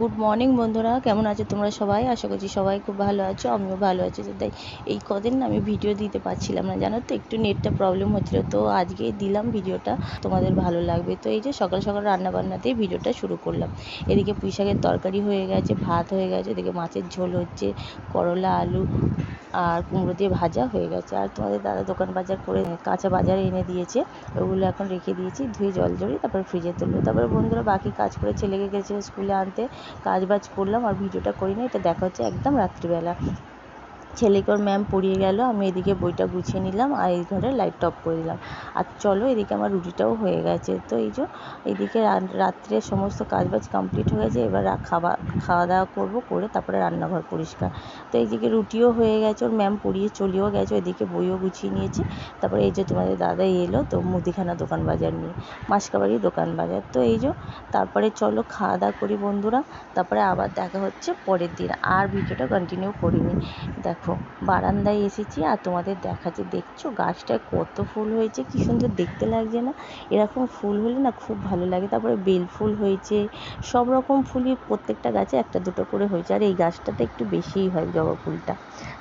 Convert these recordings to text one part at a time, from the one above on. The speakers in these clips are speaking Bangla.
গুড মর্নিং বন্ধুরা, কেমন আছো তোমরা সবাই? আশা করছি সবাই খুব ভালো আছো, আমিও ভালো আছি। তাই এই কদিন আমি ভিডিও দিতে পারছিলাম না, জানো তো? একটু নেটটা প্রবলেম হচ্ছিল, তো আজকে দিলাম ভিডিওটা তোমাদের ভালো লাগবে। তো এই যে সকাল সকাল রান্না বান্নাতেই ভিডিওটা শুরু করলাম। এদিকে পুঁই শাকের তরকারি হয়ে গেছে, ভাত হয়ে গেছে, এদিকে মাছের ঝোল হচ্ছে, করলা, আলু আর কুমড়ো দিয়ে ভাজা হয়ে গেছে। আর তোমাদের দাদা দোকান বাজার করে কাঁচা বাজারে এনে দিয়েছে, ওগুলো এখন রেখে দিয়েছি, ধুয়ে জল জড়িয়ে তারপর ফ্রিজে তুলবো। তারপরে বন্ধুরা বাকি কাজ করে ছেলেকে গেছে স্কুলে আনতে কাজ বাজ করলাম আর ভিডিওটা করি না এটা দেখা হচ্ছে একদম রাত্রিবেলা। ছেলেকে ওর ম্যাম পড়িয়ে গেল, আমি এদিকে বইটা গুছিয়ে নিলাম আর এই ঘরে লাইট অফ করে দিলাম। আর চলো এদিকে আমার রুটিটাও হয়ে গেছে। তো এই যে এদিকে রাত্রে সমস্ত কাজবাজ কমপ্লিট হয়ে গেছে, এবার খাওয়া খাওয়া দাওয়া করব, করে তারপরে রান্নাঘর পরিষ্কার। তো এইদিকে রুটিও হয়ে গেছে, ওর ম্যাম পড়িয়ে চলেও গেছে ওইদিকে বইও গুছিয়ে নিয়েছি। তারপরে এই যে তোমাদের দাদা এলো, তো মুদিখানা দোকান বাজার নিয়ে মাসকাবাড়ি দোকান বাজার। তো এই যে তারপরে চলো খাওয়া দাওয়া করি বন্ধুরা, তারপরে আবার দেখা হচ্ছে পরের দিন। আর ভিডিওটা কন্টিনিউ করিনি। দেখো। দেখো, বারান্দায় এসেছি আর তোমাদের দেখাচ্ছি। দেখছ গাছটায় কত ফুল হয়েছে, কি সুন্দর দেখতে লাগছে না? এরকম ফুল হলে না খুব ভালো লাগে। তারপরে বেল ফুল হয়েছে, সব রকম ফুলই প্রত্যেকটা গাছে একটা দুটো করে হয়েছে। আর এই গাছটাতে একটু বেশিই হয় জবা ফুলটা।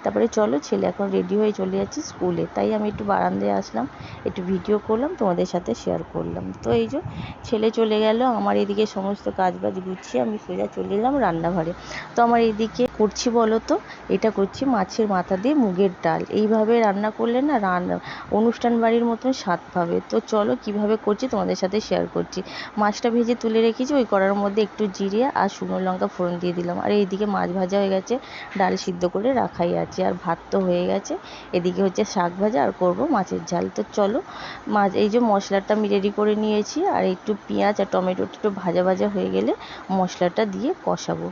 তারপরে চলো, ছেলে এখন রেডি হয়ে চলে যাচ্ছে স্কুলে। তাই আমি একটু বারান্দায় আসলাম, একটু ভিডিও করলাম, তোমাদের সাথে শেয়ার করলাম। তো এই যে, ছেলে চলে গেল, আমার এদিকে সমস্ত কাজ বাজ গুছিয়ে আমি সোজা চলে এলাম রান্নাঘরে। তো আমার এদিকে করছি বলো তো? এটা করছি মাছের মাথা দিয়ে মুগের ডাল। এইভাবে রান্না করলে না রান্না অনুষ্ঠান বাড়ির মতন স্বাদ পাবে। তো চলো কীভাবে করছি তোমাদের সাথে শেয়ার করছি। মাছটা ভেজে তুলে রেখেছি, ওই কড়ার মধ্যে একটু জিরে আর শুকনো লঙ্কা ফোড়ন দিয়ে দিলাম। আর এইদিকে মাছ ভাজা হয়ে গেছে, ডাল সিদ্ধ করে রাখাই আছে। আর ভাত তো হয়ে গেছে, এদিকে হচ্ছে শাক ভাজা আর করব মাছের ঝাল। তো চলো, মাছ, এই যে মশলাটা আমি রেডি করে নিয়েছি, আর একটু পেঁয়াজ আর টমেটোটা একটু ভাজা ভাজা হয়ে গেলে মশলাটা দিয়ে কষাবো।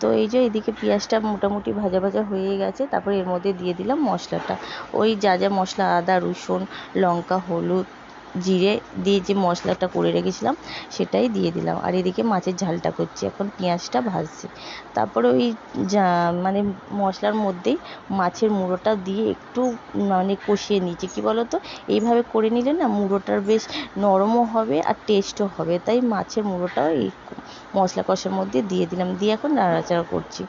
তো এই যে এদিকে পেঁয়াজটা মোটামুটি ভাজা ভাজা হয়ে গেছে, তারপর এর মধ্যে দিয়ে দিলাম মশলাটা। ওই যা যা মশলা, আদা, রসুন, লঙ্কা, হলুদ, জিরে দিয়ে যে মশলাটা করে রেখেছিলাম, সেটাই দিয়ে দিলাম। আর এদিকে মাছের ঝালটা করছি, এখন পেঁয়াজটা ভাজছি। তারপরে ওই মানে মশলার মধ্যেই মাছের মুড়োটা দিয়ে একটু মানে কষিয়ে নিচ্ছি। কী বলো তো এইভাবে করে নিলে না মুড়োটার বেশ নরমও হবে আর টেস্টও হবে। তাই মাছের মুড়োটাও এই মশলা কষার মধ্যে দিয়ে দিলাম। দিয়ে এখন নাড়াচাড়া করছি।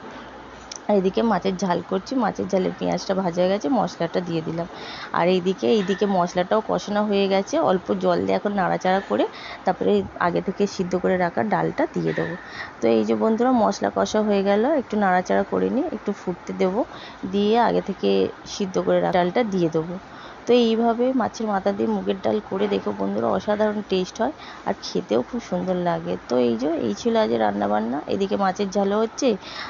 আর এদিকে মাছের ঝাল করছি, মাছের ঝালে পেঁয়াজটা ভাজা হয়ে গেছে, মশলাটা দিয়ে দিলাম। আর এইদিকে এইদিকে মশলাটাও কষানো হয়ে গেছে, অল্প জল দিয়ে এখন নাড়াচাড়া করে তারপরে আগে থেকে সিদ্ধ করে রাখা ডালটা দিয়ে দেবো। তো এই যে বন্ধুরা, মশলা কষা হয়ে গেল, একটু নাড়াচাড়া করে নিয়ে একটু ফুটতে দেবো, দিয়ে আগে থেকে সিদ্ধ করে রাখা ডালটা দিয়ে দেবো। তো এইভাবে মাছের মাথা দিয়ে মুগের ডাল করে দেখো বন্ধুরা, অসাধারণ টেস্ট হয় আর খেতেও খুব সুন্দর লাগে। তো এই যে, এই ছিল আজ রান্নাবান্না। এদিকে মাছের ঝালও হচ্ছে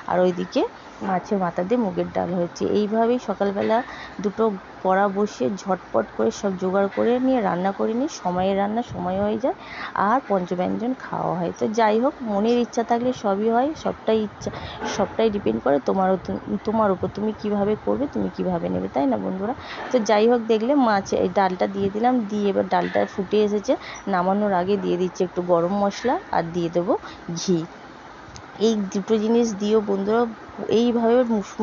আর ওইদিকে মাছের মাথা দিয়ে মুগের ডাল হচ্ছে। এইভাবেই সকালবেলা দুটো কড়া বসিয়ে ঝটপট করে সব জোগাড় করে নিয়ে, রান্না করে নিই সময়ের রান্না সময় হয়ে যায় আর পঞ্চব্যঞ্জন খাওয়া হয়। তো যাই হোক, মনের ইচ্ছা থাকলে সবই হয়, সবটাই ইচ্ছা, সবটাই ডিপেন্ড করে তোমার তোমার উপর তুমি কীভাবে করবে, তুমি কীভাবে নেবে, তাই না বন্ধুরা? তো যাই হোক, দেখলে মাছ, এই ডালটা দিয়ে দিলাম, দিয়ে এবার ডালটা ফুটে এসেছে। নামানোর আগে দিয়ে দিচ্ছি একটু গরম মশলা আর দিয়ে দেবো ঘি। এই দুটো জিনিস দিয়েও বন্ধুরা এইভাবে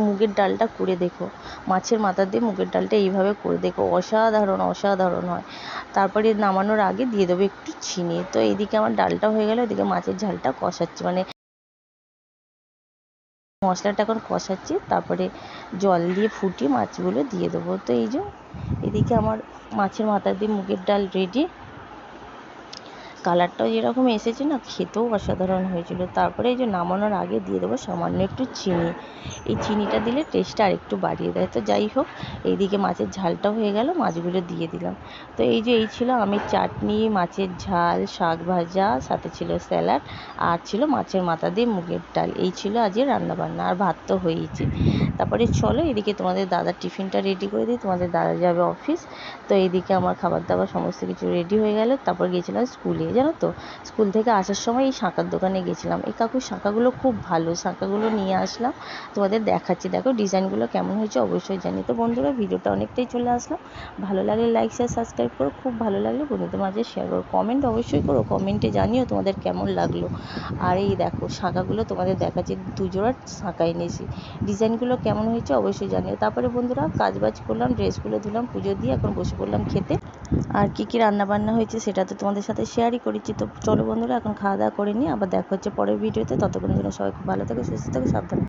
মুগের ডালটা করে দেখো। মাছের মাথা দিয়ে মুগের ডালটা এইভাবে করে দেখো। অসাধারণ অসাধারণ হয়। তারপরে নামানোর আগে দিয়ে দেবো একটু চিনি। তো এইদিকে আমার ডালটা হয়ে গেল, এদিকে মাছের ঝালটা কষাচ্ছি। মানে মশলাটা এখন কষাচ্ছি, তারপরে জল দিয়ে ফুটিয়ে মাছগুলো দিয়ে দেবো। তো এই যে, এদিকে আমার মাছের মাথা দিয়ে মুগের ডাল রেডি কালারটাও যেরকম এসেছে না, খেতেও অসাধারণ হয়েছিল। তারপরে এই যে নামানোর আগে দিয়ে দেবো সামান্য একটু চিনি। এই চিনিটা দিলে টেস্টটা আরেকটু বাড়িয়ে দেয়। তো যাই হোক, এইদিকে মাছের ঝালটা হয়ে গেল, মাছগুলো দিয়ে দিলাম। তো এই যে এই ছিল আমের চাটনি, মাছের ঝাল, শাক ভাজা, সাথে ছিল স্যালাড, আর ছিল মাছের মাথা দিয়ে মুগের ডাল। এই ছিল আজকে রান্নাবান্না, আর ভাত তো হয়েইছে। তারপরে চলো এদিকে তোমাদের দাদার টিফিনটা রেডি করে দিই। তোমাদের দাদা যাবে অফিস তো এইদিকে আমার খাবার দাবার সমস্ত কিছু রেডি হয়ে গেল। তারপর গিয়েছিলাম স্কুলে জানো তো? স্কুল থেকে আসার সময় এই শাঁখার দোকানে গেছিলাম। এই কাকুর শাঁখাগুলো খুব ভালো। শাঁখাগুলো নিয়ে আসলাম। তোমাদের দেখাচ্ছি। দেখো ডিজাইনগুলো কেমন হয়েছে অবশ্যই জানি। তো বন্ধুরা, ভিডিওটা অনেকটাই চলে আসলাম ভালো লাগলে লাইক শেয়ার সাবস্ক্রাইব করো। খুব ভালো লাগলে বন্ধুদের মাঝে শেয়ার করো। কমেন্ট অবশ্যই করো। কমেন্টে জানিও তোমাদের কেমন লাগল। আর এই দেখো, শাঁখাগুলো তোমাদের দেখাচ্ছি। দুজোড়া শাঁখা এনেছি। ডিজাইনগুলো কেমন হয়েছে অবশ্যই জানিও। তারপরে বন্ধুরা কাজ বাজ করলাম ড্রেসগুলো ধুলাম, পুজো দিয়ে এখন বসে পড়লাম খেতে। আর কী কী রান্নাবান্না হয়েছে সেটা তো তোমাদের সাথে শেয়ারই করেছি তো চলো বন্ধুরা, এখন খাওয়া দাওয়া করে নিই আবার দেখা হচ্ছে পরের ভিডিওতে। ততক্ষণের জন্য সবাই খুব ভালো থাকো, সুস্থ থাকো, সাবধানে